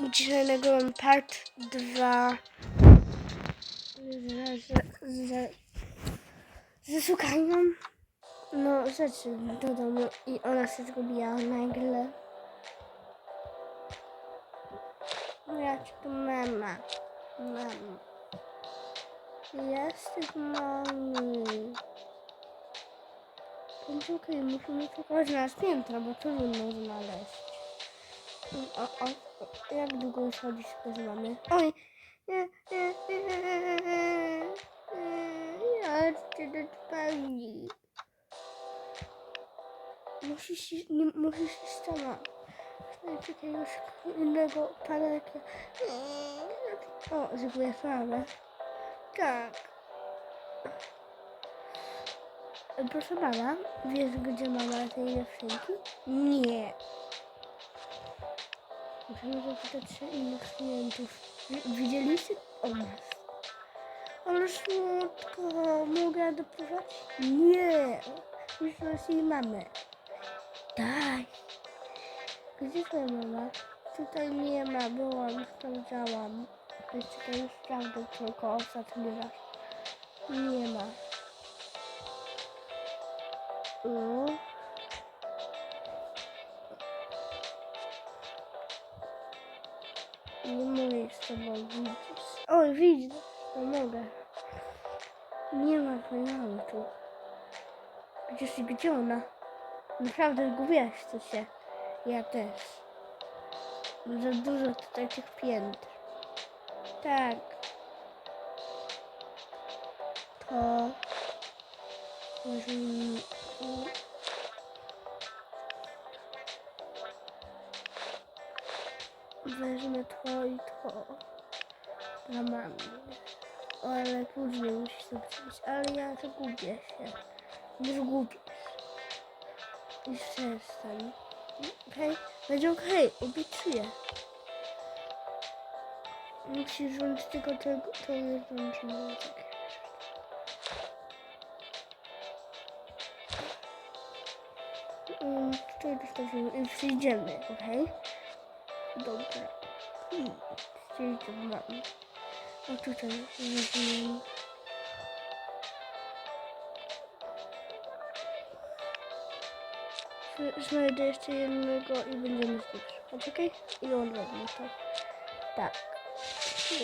Dzisiaj nagrywam part 2 z, z, z, ze szukaniem no, rzeczy do domu i ona się zgubiła nagle. Jak to mama? Mama. Jesteś mamy. Będzie okej, musimy szukać na piętro, bo trudno znaleźć. O, o, o, jak długo już chodzisz bez mamy? Oj! Chcę do spalni. Musisz, nie, musisz iść sama. Czekaj, już innego pana jakie... O, zgubię fałę. Tak. Proszę pana, wiesz gdzie mama tej dziewczynki? Nie. Musimy zapytać się innych klientów. Wi- Widzieliście o nas? Ale słodko, mogę adoptować? Nie. Już nas jej mamy. Daj. Gdzie twoja mama? Tutaj nie ma, byłam, sprawdzałam. Jeszcze to już sprawdzę tylko ostatni raz. Nie ma. No. Nie mogę z tobą widzieć. Oj, widzę. No mogę. Nie ma mamy tu. Gdzieś gdzie ona? Naprawdę zgubiłaś to się. Ja też. Za dużo tutaj tych piętr. Tak. To... Weźmy... To i to. Dla mamy. O, ale później musi to przyjść. Ale ja zagubię się. Nie zgubię się. I przestań. Okej? Będzie okej, obiecuję. Musisz włączyć tylko tego, to jest włączone. Tak. Tutaj dostawimy i przyjdziemy, okej? Dobra. Hmm, Przyjdziemy, mam. A tutaj. Zna- Znajdę jeszcze jednego i będziemy z nim szukać, okej? I weźmie to. Tak.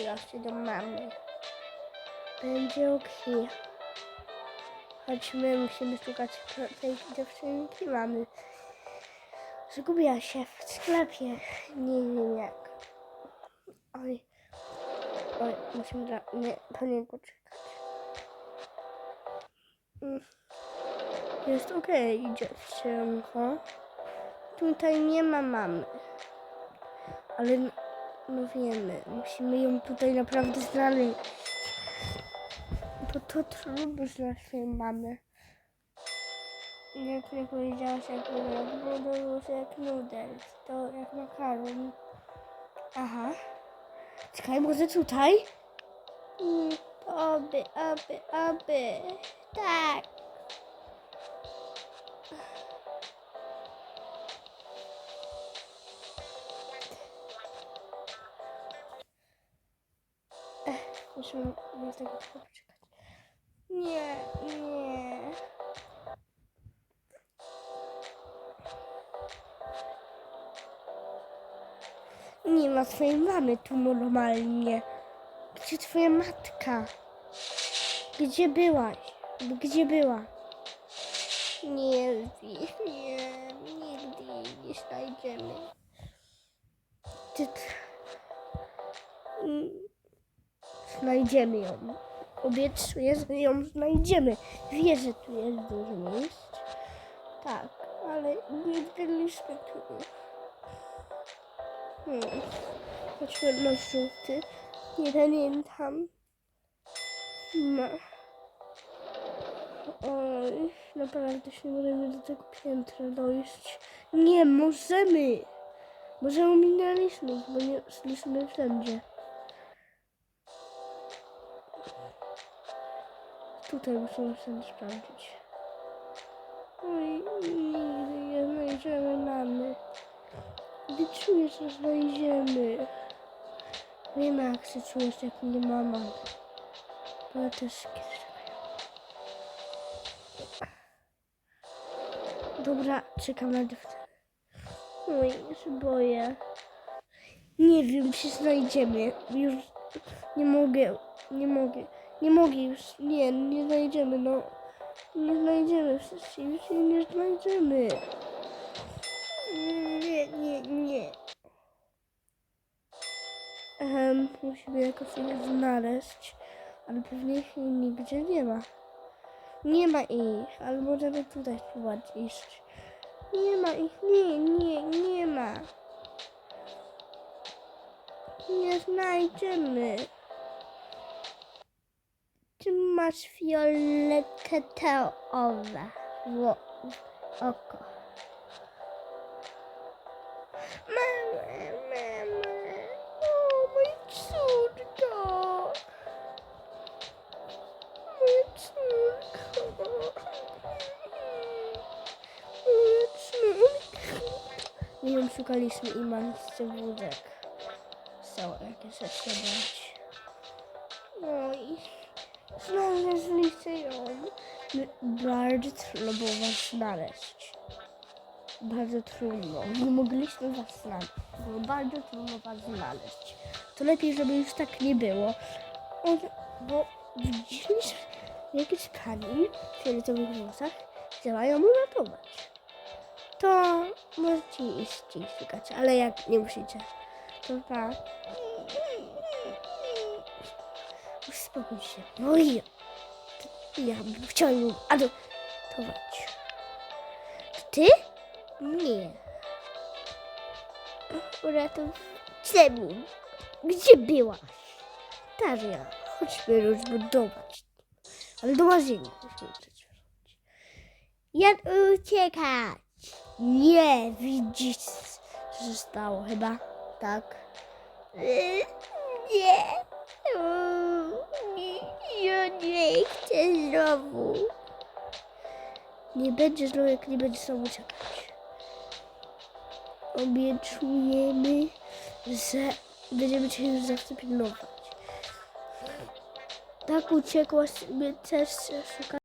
Ja się do mamy. Będzie okej. Chodźmy, musimy szukać tej dziewczynki mamy. Zgubiła się w sklepie. Nie wiem jak. Oj. Oj, musimy dla... nie, po niego czekać. Mm. Jest okej, dziewczynko. Tutaj nie ma mamy. Ale no wiemy, musimy ją tutaj naprawdę znaleźć. Bo to trudno znaleźć swojej mamy. Jak nie powiedziałaś jak już jak nudel. To jak makaron. Aha. Czekaj, może tutaj? Mm, Oby, oby, oby. Tak. Musimy na tego poczekać. Nie, nie. Nie ma twojej mamy tu normalnie. Gdzie twoja matka? Gdzie byłaś? Gdzie była? Nie wiem, nie, nigdy jej nie znajdziemy. Ty... Znajdziemy ją. Obiecuję, że ją znajdziemy. Wie, że tu jest dużo miejsc. Tak, ale nie byliśmy tu. Hmm. Chodźmy na żółty. Nie pamiętam. No. Oj, naprawdę się nie możemy do tego piętra dojść. Nie, możemy! Może ominęliśmy, bo nie szliśmy wszędzie. Tutaj musimy wszędzie sprawdzić. Oj, nigdy nie znajdziemy mamy. Obiecuję, że znajdziemy. Wiem jak się czujesz, jak nie ma mamy. Bo ja też kiedyś tak. Dobra, czekam na dziewczynę. Oj, się boję. Nie wiem, czy znajdziemy. Już nie mogę, nie mogę, nie mogę już. Nie, nie znajdziemy, no. Nie znajdziemy, przecież już nie znajdziemy. Um, musimy jakoś ich znaleźć, ale pewnie ich nigdzie nie ma. Nie ma ich, ale możemy tutaj spróbować iść. Nie ma ich, nie, nie, nie ma. Nie znajdziemy. Ty masz fioletowe oko. Mama, Wiem, szukaliśmy i mam wódek. Są jakieś rzeczy brać. Oj, znaleźliście ją. Bardzo trudno było was znaleźć. Bardzo trudno. Nie mogliśmy was znaleźć. Było bardzo trudno was znaleźć. To lepiej, żeby już tak nie było. On, bo widzieliśmy jakieś pani w fioletowych włosach chciała ją uratować. To możecie iść i szukać, ale jak nie musicie. To tak. Uspokój się. No i ja. Ja bym chciała ją adoptować. To ty? Nie. Uratow... Czemu? Gdzie byłaś? Daria, chodźmy rozbudować. Ale do łazienki musimy przecież. Jak uciekać? Nie, widzisz, co się stało chyba? Tak. Yy, Nie. Yy, Ja nie chcę znowu. Nie będzie znowu, jak nie będzie znowu uciekać. Obiecujemy, że będziemy cię zawsze pilnować. Tak uciekłaś, my też szukać.